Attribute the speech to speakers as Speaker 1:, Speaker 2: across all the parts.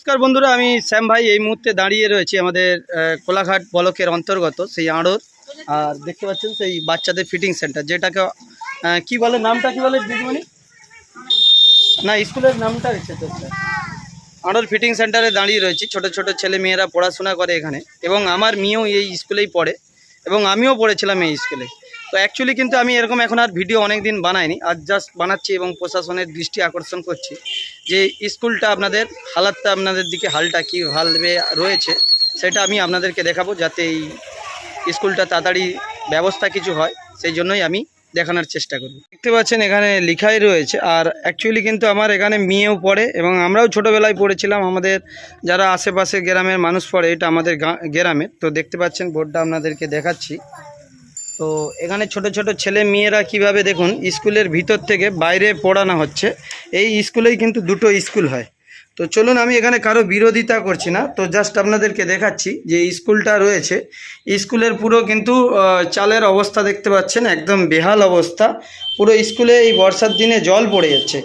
Speaker 1: নমস্কার বন্ধুরা, আমি শ্যাম ভাই। এই মুহূর্তে দাঁড়িয়ে রয়েছি আমাদের কোলাঘাট বলকের অন্তর্গত, সেই আড়র। আর দেখতে পাচ্ছেন সেই বাচ্চাদের ফিটিং সেন্টার, যেটাকে কি বলে, নামটা কি বলে দিদিমণি? না, স্কুলের নামটা হচ্ছে তো আড়র ফিটিং সেন্টারে দাঁড়িয়ে রয়েছি, ছোট ছোট ছেলে মেয়েরা পড়াশোনা করে এখানে। এবং আমার মেয়েও এই স্কুলেই পড়ে, এবং আমিও পড়েছিলাম এই স্কুলে। তো অ্যাকচুয়ালি কিন্তু আমি এরকম এখন আর ভিডিও অনেক দিন বানাইনি। আজ জাস্ট বানাচ্ছি এবং প্রশাসনের দৃষ্টি আকর্ষণ করছি যে স্কুলটা আপনাদের, হালাতটা আপনাদের দিকে হালটা কীভাবে রয়েছে, সেটা আমি আপনাদেরকে দেখাবো যাতে এই স্কুলটা তাড়াতাড়ি ব্যবস্থা কিছু হয়, সেই জন্যই আমি দেখানোর চেষ্টা করব। দেখতে পাচ্ছেন এখানে লিখাই রয়েছে, আর অ্যাকচুয়ালি কিন্তু আমার এখানে মেয়েও পড়ে এবং আমরাও ছোটোবেলায় পড়েছিলাম। আমাদের যারা আশেপাশে গ্রামের মানুষ পড়ে, এটা আমাদের গা- গ্রামের। তো দেখতে পাচ্ছেন, বোর্ডটা আপনাদেরকে দেখাচ্ছি। তো এখানে ছোট ছোট ছেলে মেয়েরা কীভাবে দেখুন, স্কুলের ভিতর থেকে বাইরে পড়ানো হচ্ছে, এই স্কুলেই কিন্তু দুটো স্কুল হয়। তো চলুন আমি এখানে কারও বিরোধিতা করছি না, তো জাস্ট আপনাদেরকে দেখাচ্ছি যে স্কুলটা রয়েছে। স্কুলের পুরো কিন্তু চালের অবস্থা দেখতে পাচ্ছেন, একদম বেহাল অবস্থা। পুরো স্কুলে এই বর্ষার দিনে জল পড়ে যাচ্ছে।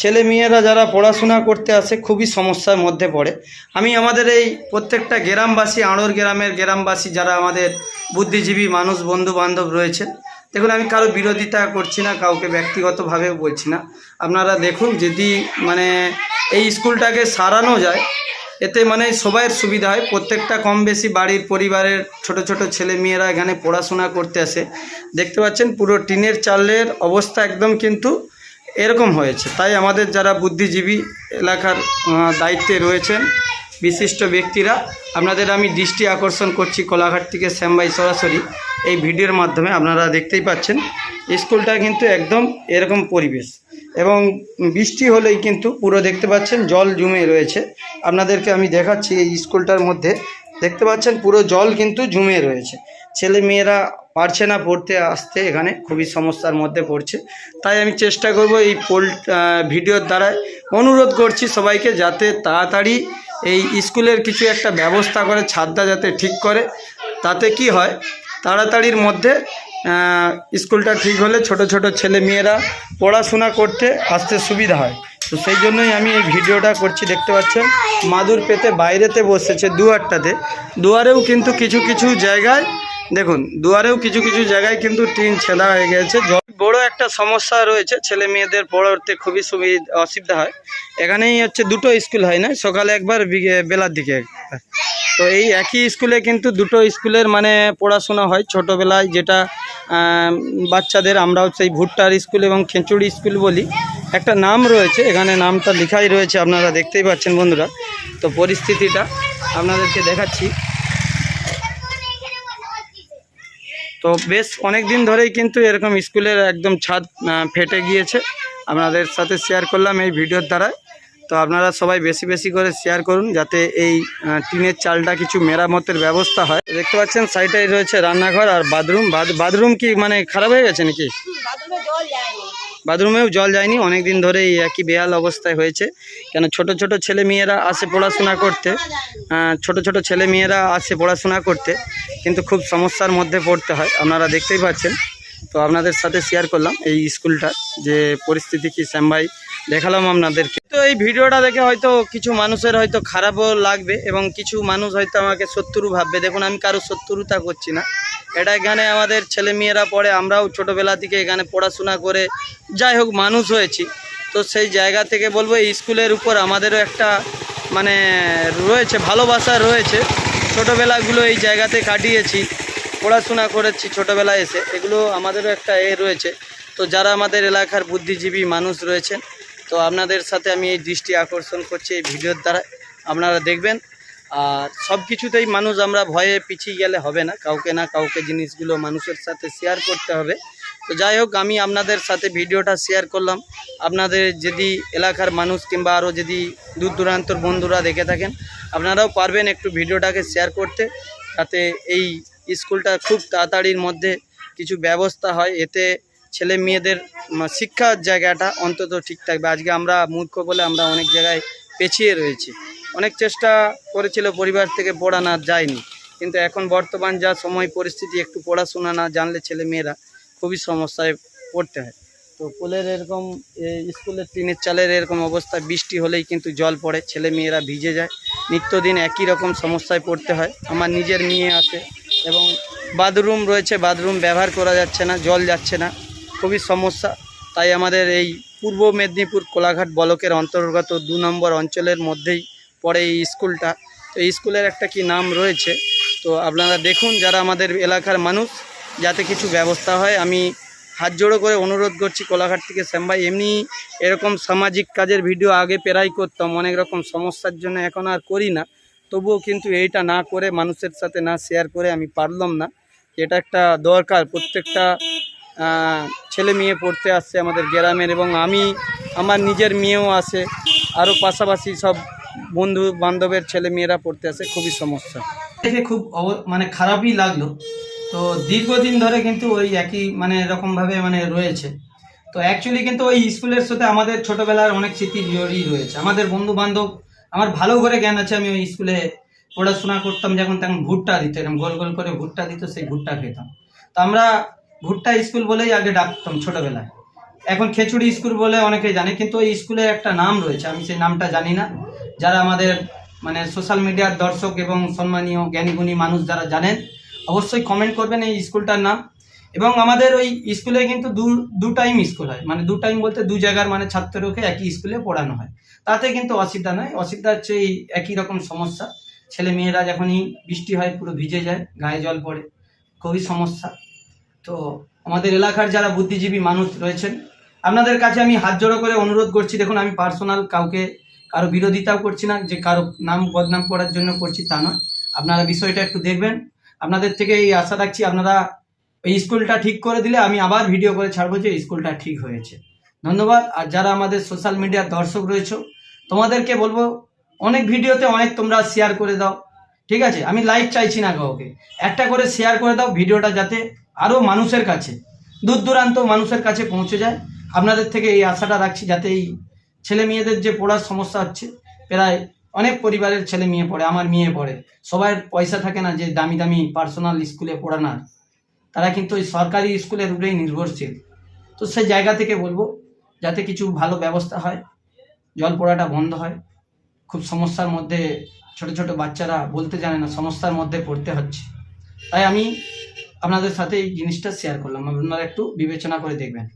Speaker 1: ছেলে মেয়েরা যারা পড়াশোনা করতে আসে খুবই সমস্যার মধ্যে পড়ে। আমি আমাদের এই প্রত্যেকটা গ্রামবাসী, আড়র গ্রামের গ্রামবাসী যারা আমাদের বুদ্ধিজীবী মানুষ বন্ধু বান্ধব রয়েছে দেখুন আমি কারও বিরোধিতা করছি না, কাউকে ব্যক্তিগতভাবে বলছি না। আপনারা দেখুন যদি মানে এই স্কুলটাকে সারানো যায়, এতে মানে সবাইয়ের সুবিধা হয়। প্রত্যেকটা কম বেশি বাড়ির পরিবারের ছোট ছোট ছেলে মেয়েরা এখানে পড়াশোনা করতে আসে। দেখতে পাচ্ছেন পুরো টিনের চালের অবস্থা একদম কিন্তু এরকম হয়েছে। তাই আমাদের যারা বুদ্ধিজীবী এলাকার দায়িত্বে রয়েছেন, বিশিষ্ট ব্যক্তিরা, আপনাদের আমি দৃষ্টি আকর্ষণ করছি কোলাঘাট থেকে শ্যামবাই সরাসরি। এই ভিডিওর মাধ্যমে আপনারা দেখতেই পাচ্ছেন, স্কুলটা কিন্তু একদম এরকম পরিবেশ। এবং বৃষ্টি হলেই কিন্তু পুরো দেখতে পাচ্ছেন, জল জমে রয়েছে। আপনাদেরকে আমি দেখাচ্ছি এই স্কুলটার মধ্যে। দেখতে পাচ্ছেন পুরো জল কিন্তু জমে রয়েছে। ছেলে মেয়েরা পারছে না পড়তে আসতে, এখানে খুবই সমস্যার মধ্যে পড়ছে। তাই আমি চেষ্টা করব এই পোল ভিডিওর দ্বারায় অনুরোধ করছি সবাইকে যাতে তাড়াতাড়ি এই স্কুলের কিছু একটা ব্যবস্থা করে, ছাদটা যাতে ঠিক করে, তাতে কি হয়, তাড়াতাড়ির মধ্যে স্কুলটা ঠিক হলে ছোট ছোট ছেলে মেয়েরা পড়াশোনা করতে আসতে সুবিধা হয়। তো সেই জন্যই আমি এই ভিডিওটা করছি, দেখতে পাচ্ছেন? মাদুর পেতে বাইরেতে বসেছে দুয়ারটাতে। দুয়ারেও কিন্তু কিছু কিছু জায়গায় দেখুন, দুয়ারেও কিছু কিছু জায়গায় কিন্তু টিন ছেঁদা হয়ে গেছে। বড় একটা সমস্যা রয়েছে, ছেলে মেয়েদের পড়তে খুবই সুবিধা অসুবিধা হয়। এখানেই হচ্ছে দুটো স্কুল হয় না, সকালে একবার বেলার দিকে তো এই একই স্কুলে কিন্তু দুটো স্কুলের মানে পড়াশোনা হয়। ছোটোবেলায় যেটা বাচ্চাদের আমরাও সেই ভুট্টার স্কুল এবং খেঁচুড়ি স্কুল বলি। একটা নাম রয়েছে, এখানে নামটা লেখাই রয়েছে, আপনারা দেখতেই পাচ্ছেন বন্ধুরা। তো পরিস্থিতিটা আপনাদেরকে দেখাচ্ছি। তো বেশ অনেক দিন ধরেই কিন্তু এরকম স্কুলের একদম ছাদ ফেটে গিয়েছে। আপনাদের সাথে শেয়ার করলাম এই ভিডিওর দ্বারা তো আপনারা সবাই বেশি বেশি করে শেয়ার করুন যাতে এই টিনের চালটা কিছু মেরামতের ব্যবস্থা হয়। দেখতে পাচ্ছেন সাইডটাই রয়েছে রান্নাঘর আর বাথরুম। বাথরুম কি মানে খারাপ হয়ে গেছে নাকি? বাথরুমেও জল যায়নি অনেক দিন ধরে এই একই বেহাল অবস্থায় হয়েছে। কেন ছোট ছোট ছেলে মেয়েরা আসে পড়াশোনা করতে ছোট ছোট ছেলে মেয়েরা আসে পড়াশোনা করতে, কিন্তু খুব সমস্যার মধ্যে পড়তে হয়, আপনারা দেখতেই পাচ্ছেন। তো আপনাদের সাথে শেয়ার করলাম এই স্কুলটা, যে পরিস্থিতি কি, শ্যাম ভাই দেখালাম আপনাদেরকে। তো এই ভিডিওটা দেখে হয়তো কিছু মানুষের হয়তো খারাপও লাগবে, এবং কিছু মানুষ হয়তো আমাকে শত্রু ভাববে। দেখুন, আমি কারও শত্রুতা করছি না। এটা এখানে আমাদের ছেলে মেয়েরা পড়ে, আমরাও ছোটোবেলা থেকে এখানে পড়াশোনা করে যাই হোক মানুষ হয়েছি। তো সেই জায়গা থেকে বলব, এই স্কুলের উপর আমাদেরও একটা মানে রয়েছে, ভালোবাসা রয়েছে। ছোটোবেলাগুলো এই জায়গাতে কাটিয়েছি, পড়াশোনা করেছি ছোটোবেলায় এসে, এগুলো আমাদেরও একটা এ রয়েছে। তো যারা আমাদের এলাকার বুদ্ধিজীবী মানুষ রয়েছেন, তো আপনাদের সাথে আমি এই দৃষ্টি আকর্ষণ করছি এই ভিডিওর দ্বারা। আপনারা দেখবেন আর সব কিছুতেই মানুষ আমরা ভয়ে পিছিয়ে গেলে হবে না। কাউকে না কাউকে জিনিসগুলো মানুষের সাথে শেয়ার করতে হবে। তো যাই হোক, আমি আপনাদের সাথে ভিডিওটা শেয়ার করলাম। আপনাদের যদি এলাকার মানুষ কিংবা আরও যদি দূর দূরান্তর বন্ধুরা দেখে থাকেন, আপনারাও পারবেন একটু ভিডিওটাকে শেয়ার করতে। যাতে এই স্কুলটা খুব তাড়াতাড়ির মধ্যে কিছু ব্যবস্থা হয়। এতে ছেলে মেয়েদের শিক্ষার জায়গাটা অন্তত ঠিক থাকবে। আজকে আমরা মূর্খ বলে আমরা অনেক জায়গায় পেছিয়ে রয়েছি। অনেক চেষ্টা করেছিল পরিবার থেকে পড়ানো যায়নি। কিন্তু এখন বর্তমান যা সময় পরিস্থিতি, একটু পড়াশোনা না জানলে ছেলে মেয়েরা খুবই সমস্যায় পড়তে হয়। তো পোলের এরকম স্কুলের টিনের চালের এরকম অবস্থা, বৃষ্টি হলেই কিন্তু জল পড়ে, ছেলে মেয়েরা ভিজে যায়। নিত্যদিন একই রকম সমস্যায় পড়তে হয়। আমার নিজের মেয়ে আছে এবং বাথরুম রয়েছে, বাথরুম ব্যবহার করা যাচ্ছে না, জল যাচ্ছে না, খুবই সমস্যা। তাই আমাদের এই পূর্ব মেদিনীপুর কোলাঘাট ব্লকের অন্তর্গত দু নম্বর অঞ্চলের মধ্যেই পড়ে এই স্কুলটা। তো এই স্কুলের একটা কি নাম রয়েছে? তো আপনারা দেখুন যারা আমাদের এলাকার মানুষ, যাতে কিছু ব্যবস্থা হয়, আমি হাত জোড়ো করে অনুরোধ করছি কোলাঘাট থেকে শ্যামভাই এমনি এরকম সামাজিক কাজের ভিডিও আগে প্রায় করতাম, অনেক রকম সমস্যার জন্য এখন আর করি না। তবুও কিন্তু এইটা না করে, মানুষের সাথে না শেয়ার করে আমি পারলাম না। এটা একটা দরকার, প্রত্যেকটা ছেলে মেয়ে পড়তে আসছে আমাদের গ্রামের এবং আমি, আমার নিজের মেয়েও আসে আরও পাশাপাশি সব বন্ধু বান্ধবের ছেলে মেয়েরা পড়তে আসে, খুবই সমস্যা। দেখে খুব মানে খারাপই লাগল। তো দীর্ঘদিন ধরে কিন্তু ওই একই মানে এরকমভাবে মানে রয়েছে। তো অ্যাকচুয়ালি কিন্তু ওই স্কুলের সাথে আমাদের ছোটবেলার অনেক স্মৃতি জড়িয়ে রয়েছে। আমাদের বন্ধু বান্ধব আমার ভালো করে জ্ঞান আছে, আমি ওই স্কুলে পড়াশোনা করতাম, যখন তখন ভুট্টা দিত এরকম গোল গোল করে ভুট্টা দিত, সেই ভুট্টা খেতাম। তো আমরা ভুট্টা স্কুল বলেই আগে ডাকতাম ছোটবেলায়। এখন খেচুড়ি স্কুল বলে অনেকে জানে, কিন্তু ওই স্কুলের একটা নাম রয়েছে, আমি সেই নামটা জানি না। যারা আমাদের মানে সোশ্যাল মিডিয়ার দর্শক এবং সম্মানীয় জ্ঞানীগুণী মানুষ যারা জানেন, অবশ্যই কমেন্ট করবেন এই স্কুলটার নাম। এবং আমাদের ওই স্কুলে কিন্তু দু দু টাইম স্কুল হয়। মানে দু টাইম বলতে দু জায়গার মানে ছাত্রকে একই স্কুলে পড়ানো হয়। তাতে কিন্তু অসুবিধা নয়। অসুবিধা হচ্ছে এই একই রকম সমস্যা। ছেলে মেয়েরা যখনই বৃষ্টি হয়, পুরো ভিজে যায়, গায়ে জল পড়ে, খুবই সমস্যা। তো আমাদের এলাকার যারা বুদ্ধিজীবী মানুষ রয়েছেন, আপনাদের কাছে আমি হাত জোড়ো করে অনুরোধ করছি, দেখুন, আমি পার্সোনাল কাউকে কারও বিরোধিতাও করছি না, যে কারও নাম বদনাম করার জন্য করছি তা নয়। আপনারা বিষয়টা একটু দেখবেন। আপনাদের থেকে এই আশা রাখছি, আপনারা এই স্কুলটা ঠিক করে দিলে আমি আবার ভিডিও করে ছাড়বো যে স্কুলটা ঠিক হয়েছে। ধন্যবাদ। আর যারা আমাদের সোশ্যাল মিডিয়ার দর্শক রয়েছে, তোমাদেরকে বলব, অনেক ভিডিওতে অনেক তোমরা শেয়ার করে দাও। ঠিক আছে? আমি লাইক চাইছি না কাউকে। একটা করে শেয়ার করে দাও ভিডিওটা যাতে আরও মানুষের কাছে, দূর দূরান্ত মানুষের কাছে পৌঁছে যায়। আপনাদের থেকে এই আশাটা রাখছি যাতে এই ছেলে মেয়েদের যে পড়ার সমস্যা হচ্ছে, প্রায় অনেক পরিবারের ছেলে মেয়ে পড়ে, আমার মেয়ে পড়ে। সবার পয়সা থাকে না যে দামি দামি পার্সোনাল স্কুলে পড়ানোর। তারা কিন্তু ওই সরকারি স্কুলের উপরেই নির্ভরশীল। তো সেই জায়গা থেকে বলব, যাতে কিছু ভালো ব্যবস্থা হয়, জল পড়াটা বন্ধ হয়। খুব সমস্যার মধ্যে ছোট ছোট বাচ্চারা বলতে জানে না, সমস্যার মধ্যে পড়তে হচ্ছে। তাই আমি আপনাদের সাথে এই জিনিসটা শেয়ার করলাম। আপনারা একটু বিবেচনা করে দেখবেন।